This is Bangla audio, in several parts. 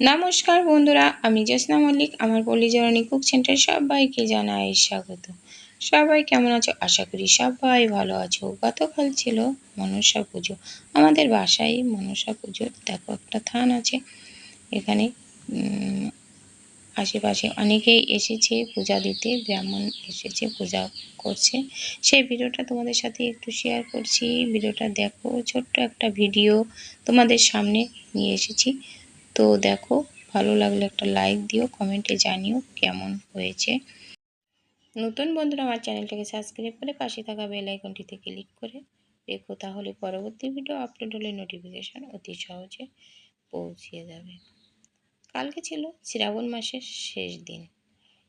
নমস্কার বন্ধুরা, আমি জ্যোৎস্না মল্লিক, আমার পল্লীজরণী কুক সেন্টার সবাইকে জানাই স্বাগত। সবাই কেমন আছো? আশা করি সবাই ভালো আছো। গতকাল ছিল মনসা পুজো। আমাদের বাসায় মনসা পুজো দেখো একটা থান আছে। এখানে আশেপাশে অনেকেই এসেছে পূজা দিতে ব্রাহ্মণ এসেছে পূজা করছে। সেই ভিডিওটা তোমাদের সাথে একটু শেয়ার করছি। ভিডিওটা দেখো, ছোট্ট একটা ভিডিও তোমাদের সামনে নিয়ে এসেছি। তো দেখো, ভালো লাগলে একটা লাইক দিও কমেন্টে জানিও কেমন হয়েছে। নতুন বন্ধুরা আমার চ্যানেলটাকে সাবস্ক্রাইব করে পাশে থাকা বেল আইকনটিতে ক্লিক করে রেখো, তাহলে পরবর্তী ভিডিও আপলোড হলে নোটিফিকেশন অতি সহজে পৌঁছিয়ে যাবে। কালকে ছিল শ্রাবণ মাসের শেষ দিন।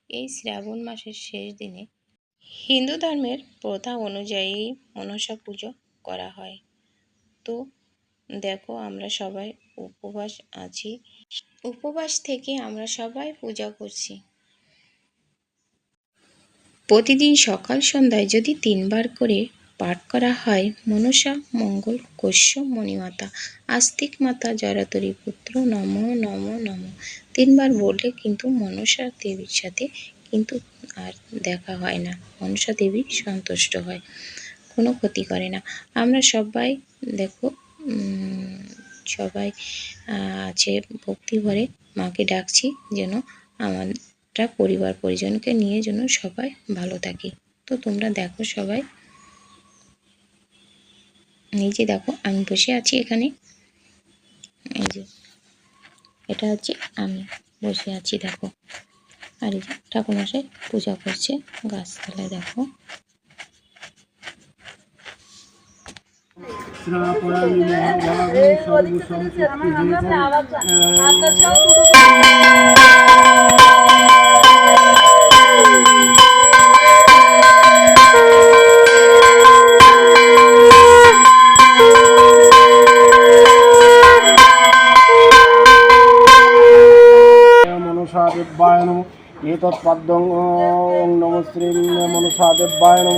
এই শ্রাবণ মাসের শেষ দিনে হিন্দু ধর্মের প্রথা অনুযায়ী মনসা পুজো করা হয়। তো দেখো আমরা সবাই উপবাস আছি। উপবাস থেকে আমরা সবাই পূজা করছি। প্রতিদিন সকাল সন্ধ্যায় যদি তিনবার করে পাঠ করা হয়, মনসা মঙ্গল কশ্য মণিমাতা, আস্তিক মাতা জরাতরী পুত্র, নম নম নম। তিনবার বললে কিন্তু মনসা দেবীর সাথে কিন্তু আর দেখা হয় না। মনসা দেবী সন্তুষ্ট হয়, কোনো ক্ষতি করে না। আমরা সবাই দেখো সবাই আছে ভক্তি ভরে মাকে ডাকছি যেন আমরা পরিবার পরিজনকে নিয়ে যেন সবাই ভালো থাকি। তো তোমরা দেখো সবাই। যে দেখো, আমি বসে আছি এখানে। এই যে, এটা হচ্ছে আমি বসে আছি, দেখো। আর এই যে ঠাকুরমশাই পূজা করছে, গাছতলায় দেখো। শ্রাপয়ামি মহাভাগে সর্বসম্পত্তি মনসা দেব্যায় নম এতৎপদ্মং ওং নম শ্রী মনসা দেব্যায় নম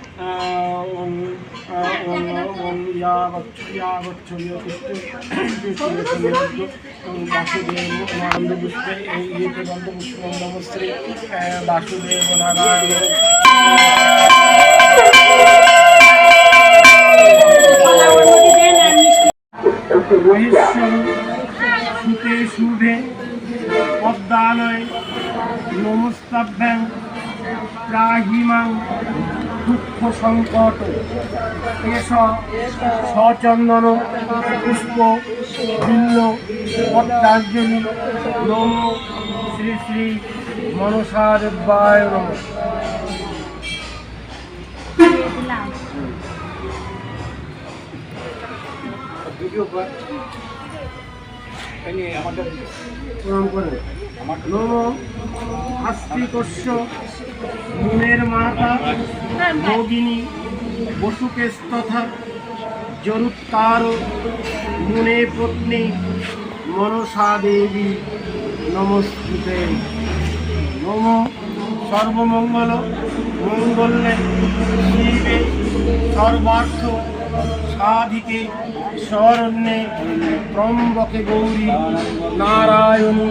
মনসা দেব্যায় অনন্ত নারায়ণ ঈদমর্ধং অনন্ত নারায়ণ বাসুদেব নারায়ণ সুতে শুভে পদ্মালয় নমস্তাভ্যাং ত্রাহিমাং দুঃখ সংকট এস সচন্দন পুষ্প বিল্ল পদ্মাঞ্জলি নম শ্রী শ্রী মনসা দেব্যায় নম প্রণাম করে। নম আস্তিকস্য মুনের মাতা যোগিনী বসুকেশ তথা জরুৎকার মুনে পত্নী মনসা দেবী নমস্তুতে। নম সর্বমঙ্গল মঙ্গলে শিবে সর্বার্থ। সাধিকে শরণ্যে ত্রম্বকে গৌরী নারায়ণী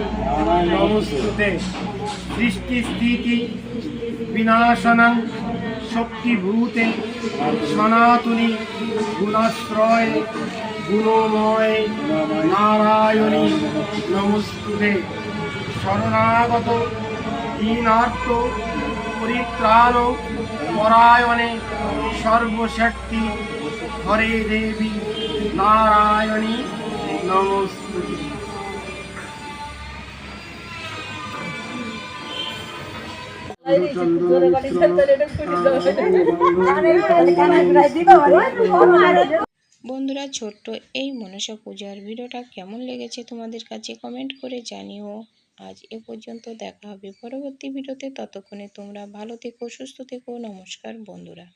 নমস্তুতে। সৃষ্টি স্থিতি বিনাশনং শক্তিভূতে সনাতনী গুণাশ্রয় গুণময় নারায়ণী নমস্তুতে। শরণাগত দীনার্থ পরিত্রাণ পরায়ণে সর্বশক্তি হরে দেবী নারায়ণী নমস্তুতে। বন্ধুরা ছোট্ট এই মনসা পূজার ভিডিওটা কেমন লেগেছে তোমাদের কাছে কমেন্ট করে জানিও। আজ এ পর্যন্ত দেখা হবে পরবর্তী ভিডিওতে। ততক্ষণে তোমরা ভালো থেকো সুস্থ থেকো। নমস্কার বন্ধুরা।